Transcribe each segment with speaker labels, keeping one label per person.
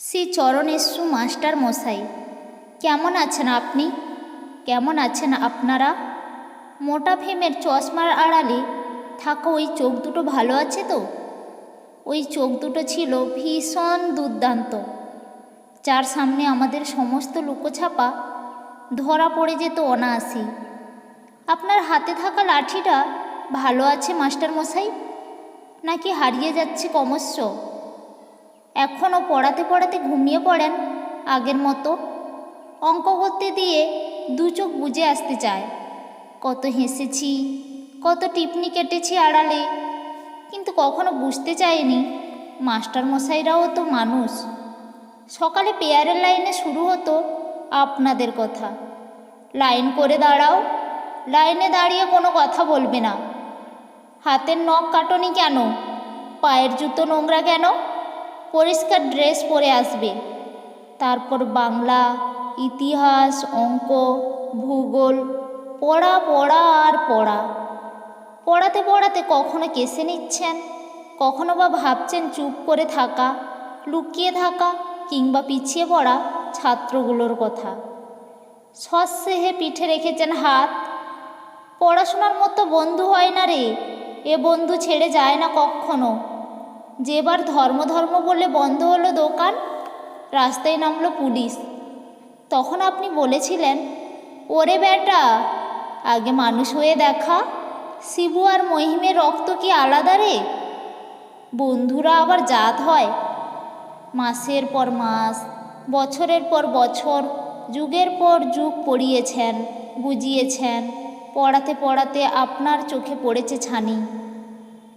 Speaker 1: Shri চরণেশ্বু master মশাই, কেমন আছেন আপনি? কেমন আছেন আপনারা? মোটা ফেমের চশমার আড়ালে থাকা ওই চোখ দুটো ভালো আছে তো? ওই চোখ দুটো ছিল ভীষণ দুর্দান্ত। যার সামনে আমাদের সমস্ত লুকোছাপা ধরা পড়ে যেত অনায়াসি আপনার হাতে থাকা লাঠিটা ভালো আছে মাস্টার মশাই? নাকি হারিয়ে যাচ্ছে ক্রমশ? এখনও পড়াতে পড়াতে ঘুমিয়ে পড়েন। আগের মতো অঙ্ক করতে দিয়ে দু চোখ বুঝে আসতে চায়। কত হেসেছি, কত টিপনি কেটেছি আড়ালে। কিন্তু কখনো বুঝতে চাইনি মাস্টার মশাইরাও তো মানুষ। সকালে পেয়ারের লাইনে শুরু হতো আপনাদের কথা। লাইন করে দাঁড়াও, লাইনে দাঁড়িয়ে কোনো কথা বলবে না। হাতের নখ কাটনি কেন? পায়ের জুতো নোংরা কেন? পরিষ্কার ড্রেস পরে আসবে। তারপর বাংলা, ইতিহাস, অঙ্ক, ভূগোল, পড়া পড়া আর পড়া। পড়াতে পড়াতে কখনো কেসে নিচ্ছেন, কখনো বা ভাবছেন চুপ করে থাকা, লুকিয়ে থাকা কিংবা পিছিয়ে পড়া ছাত্রগুলোর কথা। সস্নেহে পিঠে রেখেছেন হাত। পড়াশোনার মতো বন্ধু হয় না রে, এ বন্ধু ছেড়ে যায় না কখনো। যেবার ধর্ম ধর্ম বলে বন্ধ হলো দোকান, রাস্তায় নামলো পুলিশ। তখন আপনি বলেছিলেন, ওরে বেটা, আগে মানুষ হয়ে দেখা, শিবু আর মহিমের রক্ত কি আলাদা রে? বন্ধুরা আবার জাত হয়। মাসের পর মাস, বছরের পর বছর, যুগের পর যুগ পড়িয়েছেন, বুঝিয়েছেন, পড়াতে পড়াতে আপনার চোখে পড়েছে ছানি।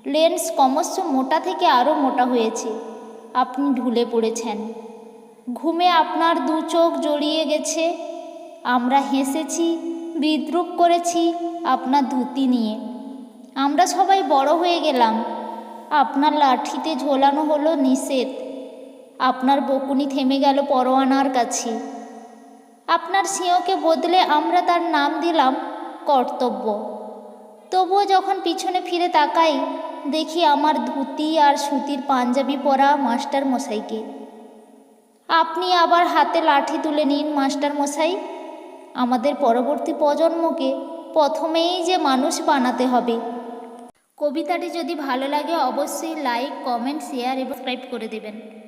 Speaker 1: লেন্স ক্রমশ মোটা থেকে আরও মোটা হয়েছে। আপনি ঢুলে পড়েছেন। ঘুমে আপনার দু চোখ জড়িয়ে গেছে। আমরা হেসেছি, বিদ্রুপ করেছি আপনার ধুতি নিয়ে। আমরা সবাই বড় হয়ে গেলাম। আপনার লাঠিতে ঝোলানো হলো নিষেধ। আপনার বকুনি থেমে গেল পরোয়ানার কাছে। আপনার সিংহকে বদলে আমরা তার নাম দিলাম কর্তব্য। তবুও যখন পিছনে ফিরে তাকাই, দেখি আমার ধুতি আর সুতির পাঞ্জাবি পরা মাস্টার মশাইকে। আপনি আবার হাতে লাঠি তুলে নিন, মাস্টার মশাই। আমাদের পরবর্তী প্রজন্মকে প্রথমেই যে মানুষ বানাতে হবে। কবিতাটি যদি ভালো লাগে, অবশ্যই লাইক, কমেন্ট, শেয়ার এবং সাবস্ক্রাইব করে দেবেন।